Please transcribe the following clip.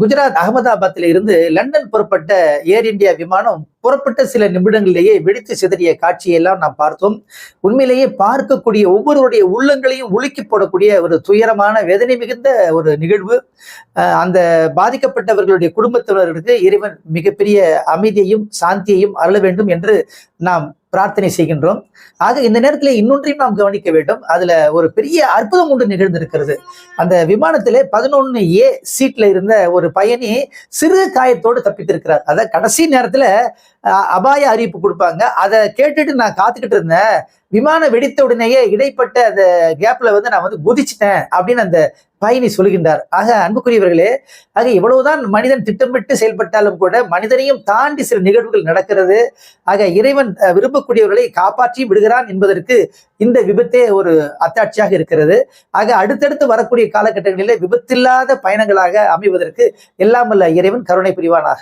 குஜராத் அகமதாபாத்தில் இருந்து லண்டன் புறப்பட்ட ஏர் இந்தியா விமானம் புறப்பட்ட சில நிமிடங்களிலேயே வெடித்து சிதறிய காட்சியெல்லாம் நாம் பார்த்தோம். உண்மையிலேயே பார்க்கக்கூடிய ஒவ்வொருவருடைய உள்ளங்களையும் உலுக்கி போடக்கூடிய ஒரு துயரமான வேதனை மிகுந்த ஒரு நிகழ்வு. அஹ் அந்த பாதிக்கப்பட்டவர்களுடைய குடும்பத்தினர்களுக்கு இறைவன் மிகப்பெரிய அமைதியையும் சாந்தியையும் அருள வேண்டும் என்று நாம் பிரார்த்தனை செய்கின்றோம். ஆக இந்த நேரத்தில் இன்னொன்றையும் நாம் கவனிக்க வேண்டும். அதுல ஒரு பெரிய அற்புதம் ஒன்று நிகழ்ந்திருக்கிறது. அந்த விமானத்திலே பதினொன்று ஏ சீட்ல இருந்த ஒரு பயணி சிறு காயத்தோடு தப்பித்திருக்கிறார். அதான் கடைசி நேரத்துல அபாய அறிவிப்பு கொடுப்பாங்க. அதை கேட்டுட்டு நான் காத்துக்கிட்டு இருந்தேன். விமானம் வெடித்த உடனேயே இடைப்பட்ட அந்த கேப்ல வந்து நான் வந்து குதிச்சிட்டேன் அப்படின்னு அந்த பயணி சொல்கின்றார். ஆக அன்புக்குரியவர்களே ஆக இவ்வளவுதான் மனிதன் திட்டமிட்டு செயல்பட்டாலும் கூட மனிதனையும் தாண்டி சில நிகழ்வுகள் நடக்கிறது. ஆக இறைவன் அஹ், விரும்பக்கூடியவர்களை காப்பாற்றி விடுகிறான் என்பதற்கு இந்த விபத்தே ஒரு அத்தாட்சியாக இருக்கிறது. ஆக அடுத்தடுத்து வரக்கூடிய காலகட்டங்களிலே விபத்தில்லாத பயணங்களாக அமைவதற்கு எல்லாம் வல்ல இறைவன் கருணை புரிவானாக.